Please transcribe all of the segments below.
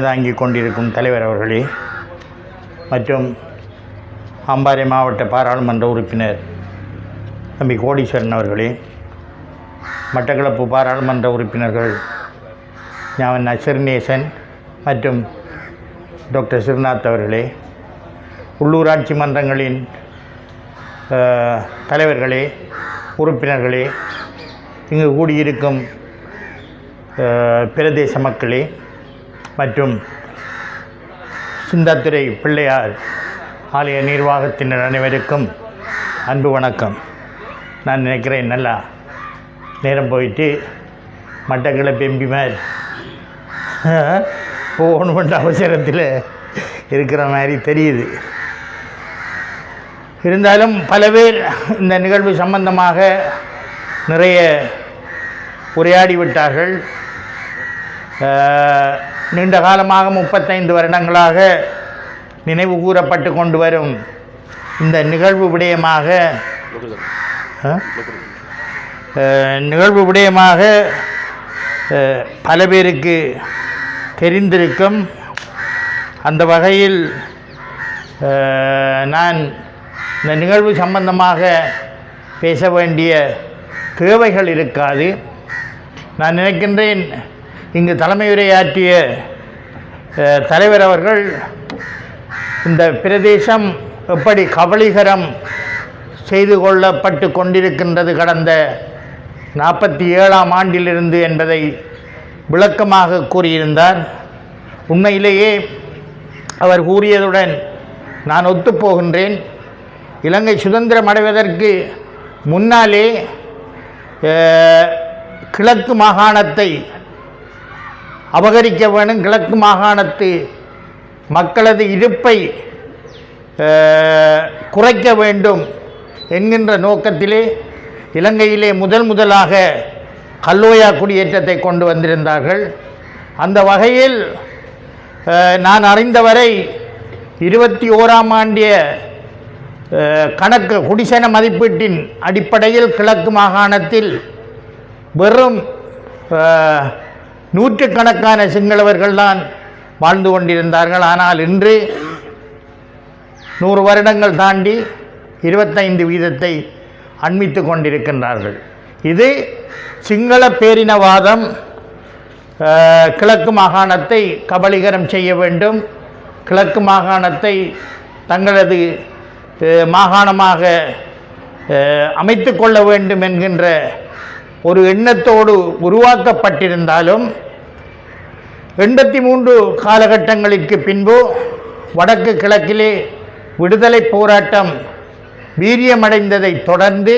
தாங்கி கொண்டிருக்கும் தலைவர் அவர்களே மற்றும் அம்பாறை மாவட்ட பாராளுமன்ற உறுப்பினர் தம்பி கோடீஸ்வரன் அவர்களே மட்டக்களப்பு பாராளுமன்ற உறுப்பினர்கள் ஞாவன் நசர்நேசன் மற்றும் டாக்டர் சிவநாத் அவர்களே உள்ளூராட்சி மன்றங்களின் தலைவர்களே உறுப்பினர்களே இங்கு கூடியிருக்கும் பிரதேச மக்களே மற்றும் சிந்தாத்துறை பிள்ளையார் ஆலய நிர்வாகத்தினர் அனைவருக்கும் அன்பு வணக்கம். நான் நினைக்கிறேன் நல்லா நேரம் போயிட்டு மட்டக்களப்பு போகணும் போகணுன்ற அவசரத்தில் இருக்கிற மாதிரி தெரியுது. இருந்தாலும் பல பேர் இந்த நிகழ்வு சம்பந்தமாக நிறைய உரையாடி விட்டார்கள். நீண்ட காலமாக முப்பத்தைந்து வருடங்களாக நினைவு கூறப்பட்டு கொண்டு வரும் இந்த நிகழ்வு விடயமாக நிகழ்வு விடயமாக பல பேருக்கு தெரிந்திருக்கும். அந்த வகையில் நான் இந்த நிகழ்வு சம்பந்தமாக பேச வேண்டிய தேவைகள் இருக்காது. நான் நினைக்கின்றேன் இங்கு தலைமையுரையாற்றிய தலைவர் அவர்கள் இந்த பிரதேசம் எப்படி கபலீகரம் செய்து கொள்ளப்பட்டு கொண்டிருக்கின்றது கடந்த நாற்பத்தி ஏழாம் ஆண்டிலிருந்து என்பதை விளக்கமாக கூறியிருந்தார். உண்மையிலேயே அவர் கூறியதுடன் நான் ஒத்துப்போகின்றேன். இலங்கை சுதந்திரம் அடைவதற்கு முன்னாலே கிழக்கு மாகாணத்தை அபகரிக்க வேணும் கிழக்கு மாகாணத்து மக்களது இருப்பை குறைக்க வேண்டும் என்கின்ற நோக்கத்திலே இலங்கையிலே முதல் முதலாக கல்லோயா குடியேற்றத்தை கொண்டு வந்திருந்தார்கள். அந்த வகையில் நான் அறிந்தவரை இருபத்தி ஓராம் ஆண்டிய கணக்கு குடிசன மதிப்பீட்டின் அடிப்படையில் கிழக்கு மாகாணத்தில் வெறும் நூற்றுக்கணக்கான சிங்களவர்கள்தான் வாழ்ந்து கொண்டிருந்தார்கள். ஆனால் இன்று நூறு வருடங்கள் தாண்டி இருபத்தைந்து வீதத்தை அண்மித்து கொண்டிருக்கின்றார்கள். இது சிங்கள பேரினவாதம் கிழக்கு மாகாணத்தை கபலீகரம் செய்ய வேண்டும். கிழக்கு மாகாணத்தை தங்களது மாகாணமாக அமைத்து கொள்ள வேண்டும் என்கின்ற ஒரு எண்ணத்தோடு உருவாக்கப்பட்டிருந்தாலும் எண்பத்தி மூன்று காலகட்டங்களுக்கு பின்பு வடக்கு கிழக்கிலே விடுதலை போராட்டம் வீரியமடைந்ததைத் தொடர்ந்து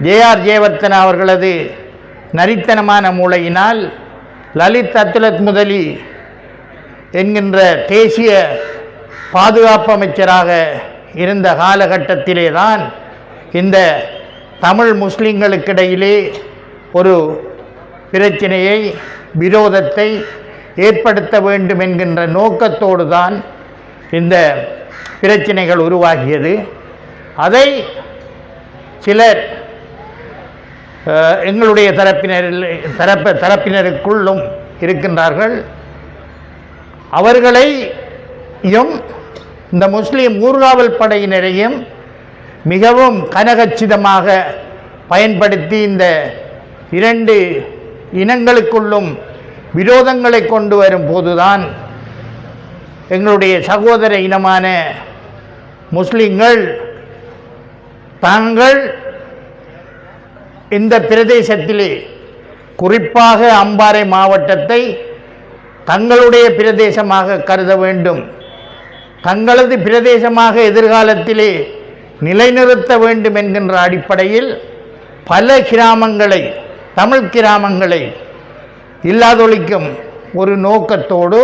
ஜேஆர் ஜெயவர்த்தனா அவர்களது நரித்தனமான மூளையினால் லலித் அத்துலத் முதலி என்கின்ற தேசிய பாதுகாப்பு அமைச்சராக இருந்த காலகட்டத்திலே தான் இந்த தமிழ் முஸ்லிம்களுக்கிடையிலே ஒரு பிரச்சனையை விரோதத்தை ஏற்படுத்த வேண்டும் என்கின்ற நோக்கத்தோடு தான் இந்த பிரச்சனைகள் உருவாகியது. அதை சிலர் எங்களுடைய தரப்பினரில் தரப்ப தரப்பினருக்குள்ளும் இருக்கின்றார்கள். அவர்களையும் இந்த முஸ்லீம் ஊர்காவல் படையினரையும் மிகவும் கனகச்சிதமாக பயன்படுத்தி இந்த இரண்டு இனங்களுக்குள்ளும் விரோதங்களை கொண்டு வரும் போதுதான் எங்களுடைய சகோதர இனமான முஸ்லிம்கள் தாங்கள் இந்த பிரதேசத்திலே குறிப்பாக அம்பாறை மாவட்டத்தை தங்களுடைய பிரதேசமாக கருத வேண்டும். தங்களது பிரதேசமாக எதிர்காலத்திலே நிலைநிறுத்த வேண்டும் என்கின்ற அடிப்படையில் பல கிராமங்களை தமிழ் கிராமங்களை இல்லாதொழிக்கும் ஒரு நோக்கத்தோடு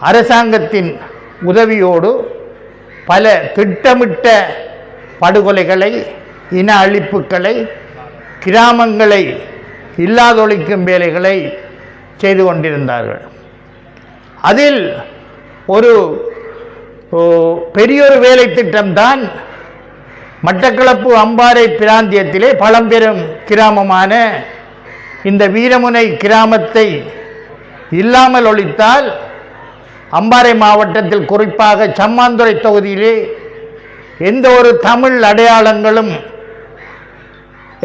அரசாங்கத்தின் உதவியோடு பல திட்டமிட்ட படுகொலைகளை இன அழிப்புகளை கிராமங்களை இல்லாதொழிக்கும் வேலைகளை செய்து கொண்டிருந்தார்கள். அதில் ஒரு பெரியொரு வேலை திட்டம்தான் மட்டக்களப்பு அம்பாறை பிராந்தியத்திலே பழம்பெரும் கிராமமான இந்த வீரமுனை கிராமத்தை இல்லாமல் ஒழித்தால் அம்பாறை மாவட்டத்தில் குறிப்பாக சம்மாந்துறை தொகுதியிலே எந்த ஒரு தமிழ் அடையாளங்களும்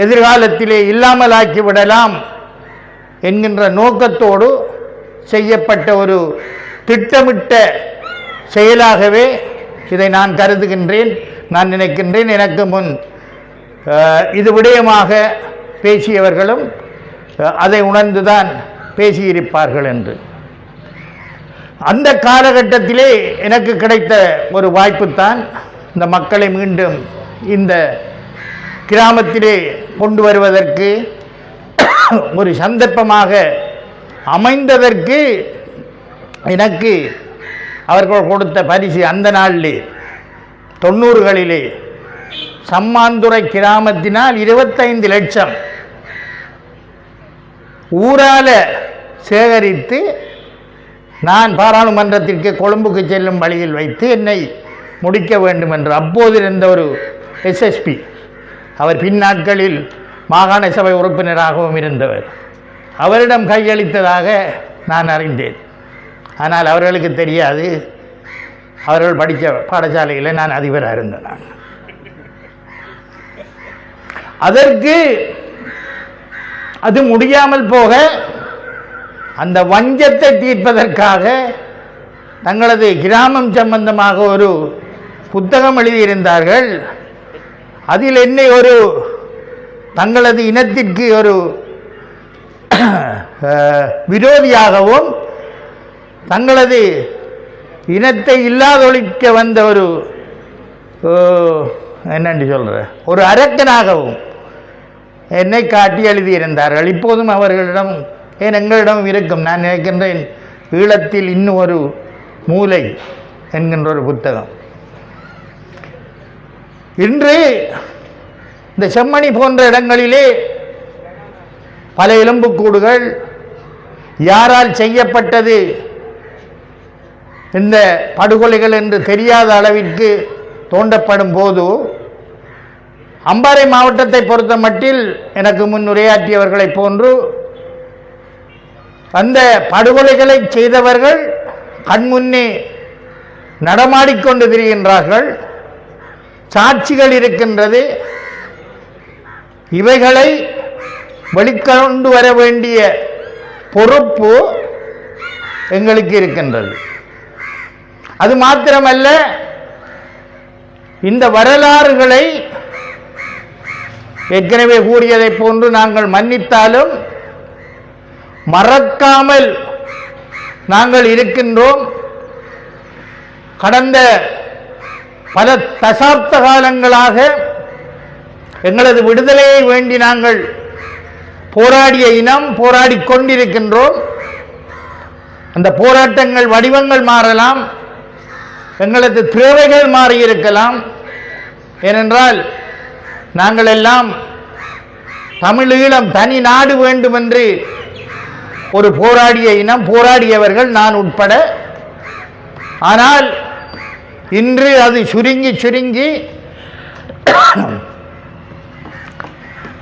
எதிர்காலத்திலே இல்லாமல் ஆக்கிவிடலாம் என்கின்ற நோக்கத்தோடு செய்யப்பட்ட ஒரு திட்டமிட்ட செயலாகவே இதை நான் கருதுகின்றேன். நான் நினைக்கின்றேன். எனக்கு முன் இது விடயமாக பேசியவர்களும் அதை உணர்ந்துதான் பேசியிருப்பார்கள் என்று. அந்த காலகட்டத்திலே எனக்கு கிடைத்த ஒரு வாய்ப்புத்தான் இந்த மக்களை மீண்டும் இந்த கிராமத்திலே கொண்டு வருவதற்கு ஒரு சந்தர்ப்பமாக அமைந்ததற்கு எனக்கு அவர்கள் கொடுத்த பரிசு அந்த நாளிலே தொண்ணூறுகளிலே. சம்மாந்துறை கிராமத்தினால் இருபத்தைந்து லட்சம். ஊரால சேகரித்து நான் பாராளுமன்றத்திற்கு கொழும்புக்கு செல்லும் வழியில் வைத்து என்னை முடிக்க வேண்டும் என்று அப்போது இருந்த ஒரு எஸ்எஸ்பி அவர் பின்னாட்களில் மாகாண சபை உறுப்பினராகவும் இருந்தவர். அவரிடம் கையளித்ததாக நான் அறிந்தேன். ஆனால் அவர்களுக்கு தெரியாது. அவர்கள் படித்த பாடசாலையில் நான் அதிபராக இருந்தேன். நான் அதற்கு அது முடியாமல் போக அந்த வஞ்சத்தை தீர்ப்பதற்காக தங்களது கிராமம் சம்பந்தமாக ஒரு புத்தகம் எழுதியிருந்தார்கள். அதில் என்னை ஒரு தங்களது இனத்திற்கு ஒரு விரோதியாகவும் தங்களது இனத்தை இல்லாதொழிக்க வந்த ஒரு ஓ, என்னன்னு சொல்கிற ஒரு அரக்கனாகவும் என்னை காட்டி எழுதியிருந்தார்கள். இப்போதும் அவர்களிடம் ஏன் எங்களிடம் இருக்கும்? நான் நினைக்கின்றேன் ஈழத்தில் இன்னும் ஒரு மூலை என்கின்ற ஒரு புத்தகம். இன்று இந்த செம்மணி போன்ற இடங்களிலே பல எலும்புக்கூடுகள் யாரால் செய்யப்பட்டது? இந்த படுகொலைகள் என்று தெரியாத அளவிற்கு தோண்டப்படும் போது அம்பாறை மாவட்டத்தை பொறுத்த மட்டில் எனக்கு முன் உரையாற்றியவர்களைப் போன்று அந்த படுகொலைகளை செய்தவர்கள் கண்முன்னே நடமாடிக்கொண்டு திரிகின்றார்கள். சாட்சிகள் இருக்கின்றது. இவைகளை வெளிக்கொண்டு வர வேண்டிய பொறுப்பு எங்களுக்கு இருக்கின்றது. அது மாத்திரமல்ல இந்த வரலாறுகளை ஏற்கனவே கூறியதை போன்று நாங்கள் மன்னித்தாலும் மறக்காமல் நாங்கள் இருக்கின்றோம். கடந்த பல தசாப்த காலங்களாக எங்களது விடுதலையை வேண்டி நாங்கள் போராடிய இனம் போராடி கொண்டிருக்கின்றோம். அந்த போராட்டங்கள் வடிவங்கள் மாறலாம். எங்களது தேவைகள் மாறியிருக்கலாம். ஏனென்றால் நாங்கள் எல்லாம் தமிழீழம் தனி நாடு வேண்டும் என்று ஒரு போராடிய இனம் போராடியவர்கள் நான் உட்பட. ஆனால் இன்று அது சுருங்கி சுருங்கி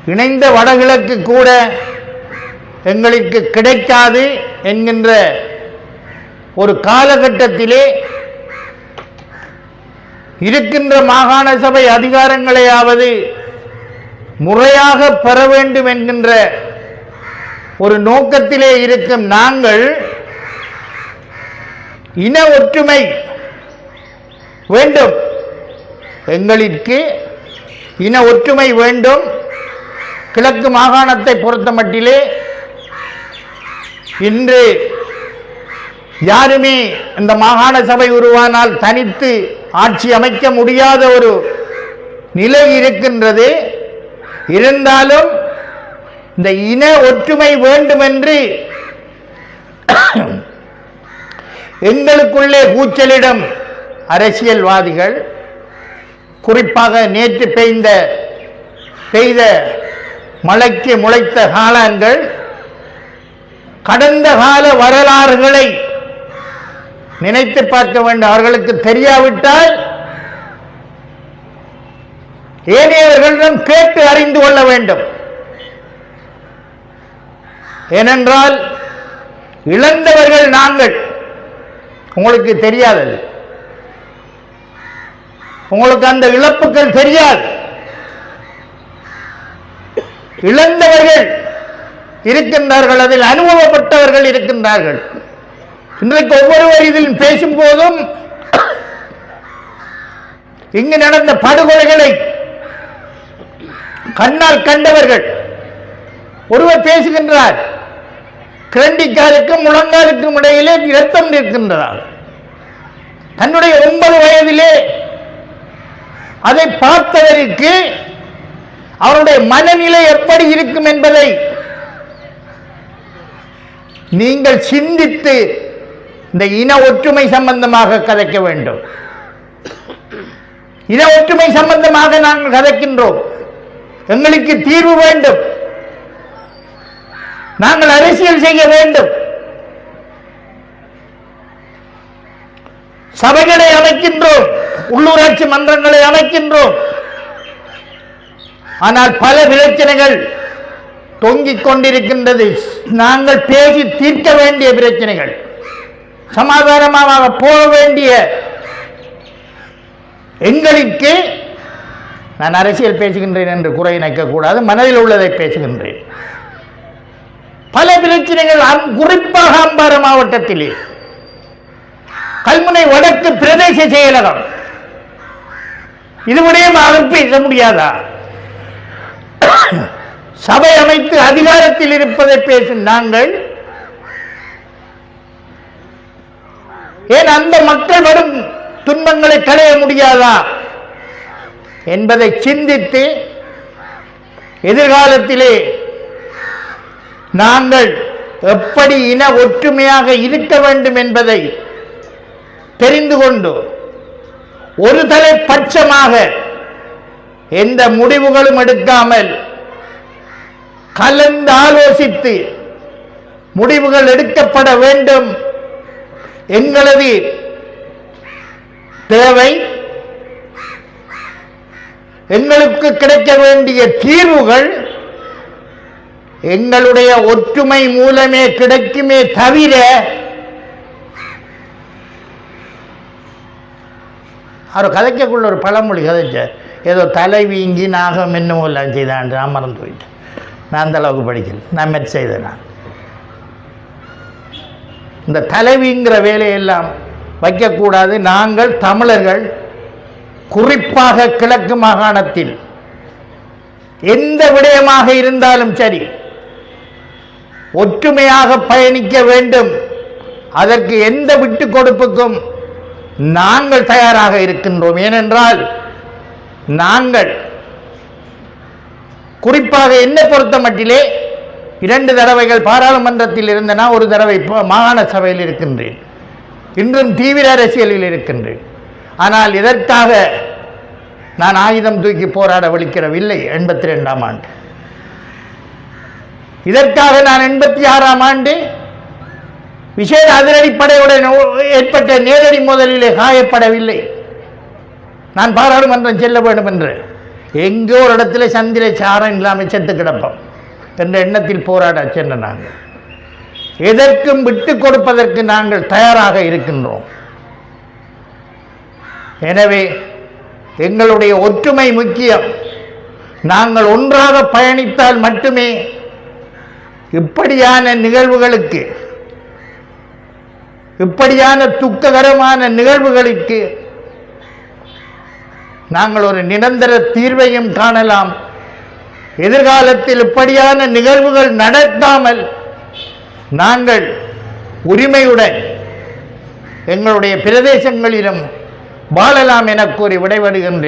இணைந்த வடகிழக்கு கூட எங்களுக்கு கிடைக்காது என்கின்ற ஒரு காலகட்டத்திலே இருக்கின்ற மாகாண சபை அதிகாரங்களையாவது முறையாக பெற வேண்டும் என்கின்ற ஒரு நோக்கத்திலே இருக்கும் நாங்கள் இன ஒற்றுமை வேண்டும். எங்களுக்கு இன ஒற்றுமை வேண்டும். கிழக்கு மாகாணத்தை பொறுத்த மட்டிலே இன்று யாருமே இந்த மாகாண சபை உருவானால் தனித்து ஆட்சி அமைக்க முடியாத ஒரு நிலை இருக்கின்றது. இருந்தாலும் இந்த இன ஒற்றுமை வேண்டுமென்று எங்களுக்குள்ளே கூச்சலிடம் அரசியல்வாதிகள் குறிப்பாக நேற்று பெய்த பெய்த மழைக்கு முளைத்த காலங்கள் கடந்த கால வரலாறுகளை நினைத்து பார்க்க வேண்டும். அவர்களுக்கு தெரியாவிட்டால் ஏனையவர்களிடம் கேட்டு அறிந்து கொள்ள வேண்டும். ஏனென்றால் இழந்தவர்கள் நாங்கள். உங்களுக்கு தெரியாதது உங்களுக்கு அந்த இழப்புகள் தெரியாது. இழந்தவர்கள் இருக்கின்றார்கள் அதில் அனுபவப்பட்டவர்கள் இருக்கின்றார்கள். இன்றைக்கு ஒவ்வொருவர் இதில் பேசும் போதும் இங்கு நடந்த படுகொலைகளை கண்ணால் கண்டவர்கள். ஒருவர் பேசுகின்றார். கிரண்டிக்காலுக்கும் முழங்காலுக்கும் இடையிலே இரத்தம் நிற்கின்றார் தன்னுடைய ஒன்பது வயதிலே அதை பார்த்தவருக்கு அவருடைய மனநிலை எப்படி இருக்கும் என்பதை நீங்கள் சிந்தித்து இந்த இன ஒற்றுமை சம்பந்தமாக கதைக்க வேண்டும். இன ஒற்றுமை சம்பந்தமாக நாங்கள் கதைக்கின்றோம். எங்களுக்கு தீர்வு வேண்டும். நாங்கள் அரசியல் செய்ய வேண்டும். சபைகளை அமைக்கின்றோம். உள்ளூராட்சி மன்றங்களை அமைக்கின்றோம். ஆனால் பல பிரச்சனைகள் தொங்கிக் கொண்டிருக்கின்றது. நாங்கள் பேசி தீர்க்க வேண்டிய பிரச்சனைகள். சமாதானமாக போக வேண்டிய எங்களுக்கு நான் அரசியல் பேசுகின்றேன் என்று குறை நினைக்கக்கூடாது மனதில் உள்ளதை பேசுகின்றேன். பல பிரச்சனைகள் அம்- குறிப்பாக அம்பாறை மாவட்டத்திலே. கல்முனை வடக்கு பிரதேச செயலகம். இதுவரையும் பேச முடியாதா? சபை அமைத்து அதிகாரத்தில் இருப்பதை பேசும் நாங்கள். ஏன் அந்த மக்கள் வரும் துன்பங்களை களைய முடியாதா? என்பதை சிந்தித்து எதிர்காலத்திலே நாங்கள் எப்படி இன ஒற்றுமையாக இருக்க வேண்டும் என்பதை தெரிந்து கொண்டு ஒரு தலைப்பட்சமாக எந்த முடிவுகளும் எடுக்காமல் கலந்து ஆலோசித்து முடிவுகள் எடுக்கப்பட வேண்டும் எங்களது தேவை எங்களுக்கு கிடைக்க வேண்டிய தீர்வுகள் எங்களுடைய ஒற்றுமை மூலமே கிடைக்குமே தவிர அவர் கதைக்கக்குள்ள ஒரு பழமொழி கதைச்சார். ஏதோ தலை வீங்கி நாகம் என்னமோ எல்லாம் செய்தான் நான் மறந்து போயிட்டேன். நான் அந்த அளவுக்கு படிக்கல. நான் மெட் செய்தேன் நான். இந்த தலைவிங்கிற வேலையெல்லாம் வைக்கக்கூடாது. நாங்கள் தமிழர்கள் குறிப்பாக கிழக்கு மாகாணத்தில் எந்த விடயமாக இருந்தாலும் சரி ஒற்றுமையாக பயணிக்க வேண்டும். அதற்கு எந்த விட்டு கொடுப்புக்கும் நாங்கள் தயாராக இருக்கின்றோம். ஏனென்றால் நாங்கள் குறிப்பாக என்னை பொறுத்த மட்டிலே இரண்டு தடவைகள் பாராளுமன்றத்தில் இருந்தனா ஒரு தடவை இப்போ மாகாண சபையில் இருக்கின்றேன். இன்றும் தீவிர அரசியலில் இருக்கின்றேன். ஆனால் இதற்காக நான் ஆயுதம் தூக்கி போராட விழிக்கிறவில்லை எண்பத்தி ரெண்டாம் ஆண்டு. இதற்காக நான் எண்பத்தி ஆறாம் ஆண்டு விசேட அதிரடிப்படையுடன் ஏற்பட்ட நேரடி மோதலிலே காயப்படவில்லை. நான் பாராளுமன்றம் செல்ல வேண்டும் என்று. எங்கோ ஒரு இடத்துல சந்திர சாரம் இல்லாமல் செத்து கிடப்போம் என்ற எண்ணத்தில் போராட சென்ற நாங்கள். எதற்கும் விட்டு கொடுப்பதற்கு நாங்கள் தயாராக இருக்கின்றோம். எனவே எங்களுடைய ஒற்றுமை முக்கியம். நாங்கள் ஒன்றாக பயணித்தால் மட்டுமே இப்படியான நிகழ்வுகளுக்கு இப்படியான துக்ககரமான நிகழ்வுகளுக்கு நாங்கள் ஒரு நிரந்தர தீர்வையும் காணலாம். எதிர்காலத்தில் இப்படியான நிகழ்வுகள் நடத்தாமல் நாங்கள் உரிமையுடன் எங்களுடைய பிரதேசங்களிலும் வாழலாம் என கூறி விடைபெறுகின்றேன்.